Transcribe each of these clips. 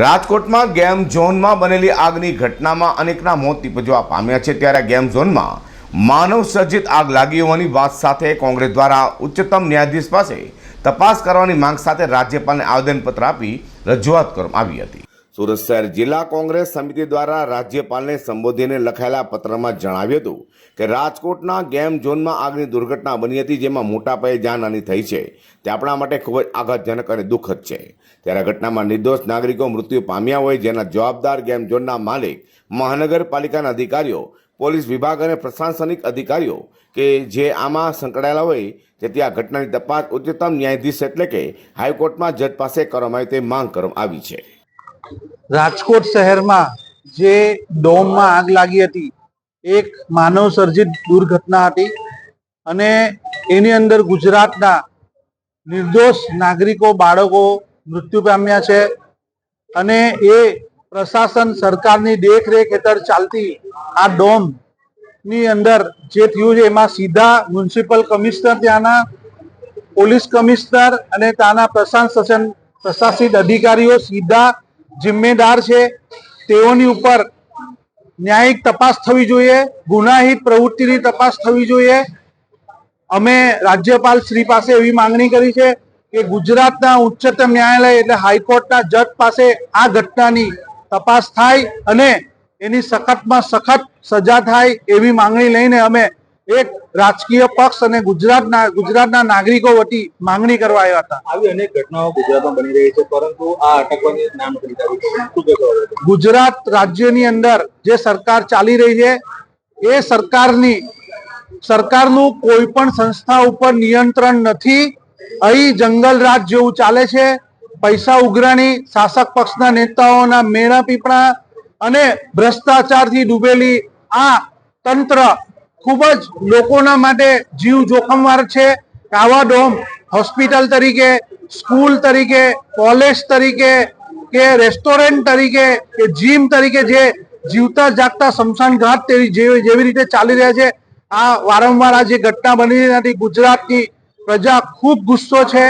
રાજકોટમાં ગેમ ઝોનમાં બનેલી આગની ઘટનામાં અનેકના મોત નીપજવા પામ્યા છે. ત્યારે ગેમ ઝોનમાં માનવ સર્જિત આગ લાગી હોવાની વાત સાથે કોંગ્રેસ દ્વારા ઉચ્ચતમ ન્યાયાધીશ પાસે તપાસ કરવાની માંગ સાથે રાજ્યપાલને આવેદનપત્ર આપી રજૂઆત કરવામાં આવી હતી. સુરત શહેર જિલ્લા કોંગ્રેસ સમિતિ દ્વારા રાજ્યપાલને સંબોધીને લખાયેલા પત્રમાં જણાવ્યું હતું કે રાજકોટના ગેમ ઝોનમાં આગની દુર્ઘટના બની હતી, જેમાં મોટા પાયે જાનહાની થઈ છે. તે આપણા માટે ખૂબ જ આઘાતજનક અને દુઃખદ છે. ત્યારે ઘટનામાં નિર્દોષ નાગરિકો મૃત્યુ પામ્યા હોય, જેના જવાબદાર ગેમ ઝોનના માલિક, મહાનગરપાલિકાના અધિકારીઓ, પોલીસ વિભાગ અને પ્રશાસનિક અધિકારીઓ કે જે આમાં સંકળાયેલા હોય, જેથી આ ઘટનાની તપાસ ઉચ્ચતમ ન્યાયાધીશ એટલે કે હાઈકોર્ટમાં જજ પાસે કરવામાં આવે તે માંગ કરવામાં આવી છે. રાજકોટ શહેરમાં જે ડોમમાં આગ લાગી હતી, એક માનવ સર્જિત દુર્ઘટના હતી અને એની અંદર ગુજરાતના નિર્દોષ નાગરિકો, બાળકો મૃત્યુ પામ્યા છે અને એ પ્રશાસન સરકારની દેખરેખ હેઠળ ચાલતી આ ડોમની અંદર જે થયું છે, એમાં સીધા મ્યુનિસિપલ કમિશનર ત્યાંના, પોલીસ કમિશનર અને ત્યાંના પ્રશાસન પ્રશાસિત અધિકારીઓ સીધા જિમ્મેદાર છે. તેઓની ઉપર ન્યાયિક તપાસ થવી જોઈએ, ગુનાહિત પ્રવૃત્તિની તપાસ થવી જોઈએ. અમે રાજ્યપાલ શ્રી પાસે એવી માંગણી કરી છે કે ગુજરાતના ઉચ્ચતમ ન્યાયાલય એટલે હાઈકોર્ટના જજ પાસે આ ઘટનાની તપાસ થાય અને એની સખતમાં સખત સજા થાય એવી માંગણી લઈને અમે એક રાજકીય પક્ષ અને ગુજરાતના ગુજરાતના નાગરિકો વતી માંગણી કરવા આવ્યા હતા. આવી અનેક ઘટનાઓ ગુજરાતમાં બની રહી છે પરંતુ આ અટકવાની નામ? ગુજરાત રાજ્યની અંદર જે સરકાર ચાલી રહી છે એ સરકારની સરકારનું કોઈ પણ સંસ્થા ઉપર નિયંત્રણ નથી. અહીં જંગલ રાજ જેવું ચાલે છે. પૈસા ઉઘરાણી શાસક પક્ષના નેતાઓના મેણા પીપળા અને ભ્રષ્ટાચારથી ડૂબેલી આ તંત્ર ખૂબ જ લોકોના માટે જીવ જોખમવાર છે. આવા ડોમ હોસ્પિટલ તરીકે, સ્કૂલ તરીકે, કોલેજ તરીકે કે રેસ્ટોરન્ટ તરીકે કે જીમ તરીકે જે જીવતા જાગતા સ્મશાન ઘાટ જેવી રીતે ચાલી રહ્યા છે, આ વારંવાર આ જે ઘટના બની હતી ગુજરાતની પ્રજા ખૂબ ગુસ્સો છે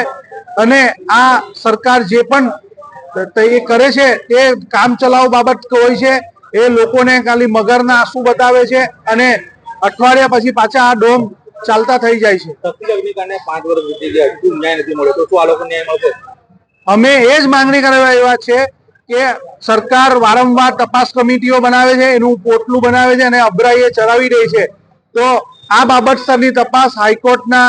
અને આ સરકાર જે પણ એ કરે છે તે કામ ચલાવ બાબત હોય છે, એ લોકોને ખાલી મગરના આંસુ બતાવે છે અને અઠવાડિયા પછી પાછા આ ડોમ ચાલતા થઈ જાય છે. અમે એ જ માંગણી કરવા એવા છે કે સરકાર વારંવાર તપાસ કમિટીઓ બનાવે છે એનું પોટલું બનાવે છે અને અભરાઈએ ચલાવી રહી છે. તો આ બાબત સરની તપાસ હાઈકોર્ટના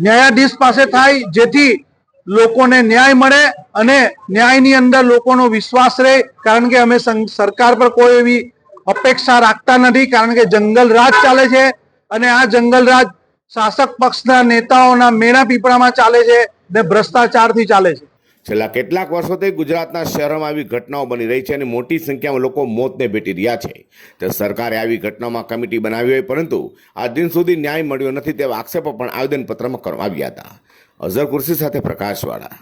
ન્યાયાધીશ પાસે થાય જેથી લોકોને ન્યાય મળે અને ન્યાયની અંદર લોકોનો વિશ્વાસ રહે. કારણ કે અમે સરકાર પર કોઈ એવી અપેક્ષા રાખતા નથી કારણ કે જંગલ રાજ ચાલે છે અને આ જંગલ રાજ શાસક પક્ષના નેતાઓના મેણા પીપળામાં ચાલે છે ને ભ્રષ્ટાચારથી ચાલે છે. છેલ્લા કેટલાક વર્ષોથી ગુજરાતના શહેરોમાં આવી ઘટનાઓ બની રહી છે અને મોટી સંખ્યામાં લોકો મોતને ભેટી રહ્યા છે. તો સરકારે આવી ઘટનામાં કમિટી બનાવી હોય પરંતુ આ દિન સુધી ન્યાય મળ્યો નથી તેવા આક્ષેપો પણ આવેદનપત્રમાં કરવામાં આવ્યા હતા. અઝર કુર્સી સાથે પ્રકાશવાળા.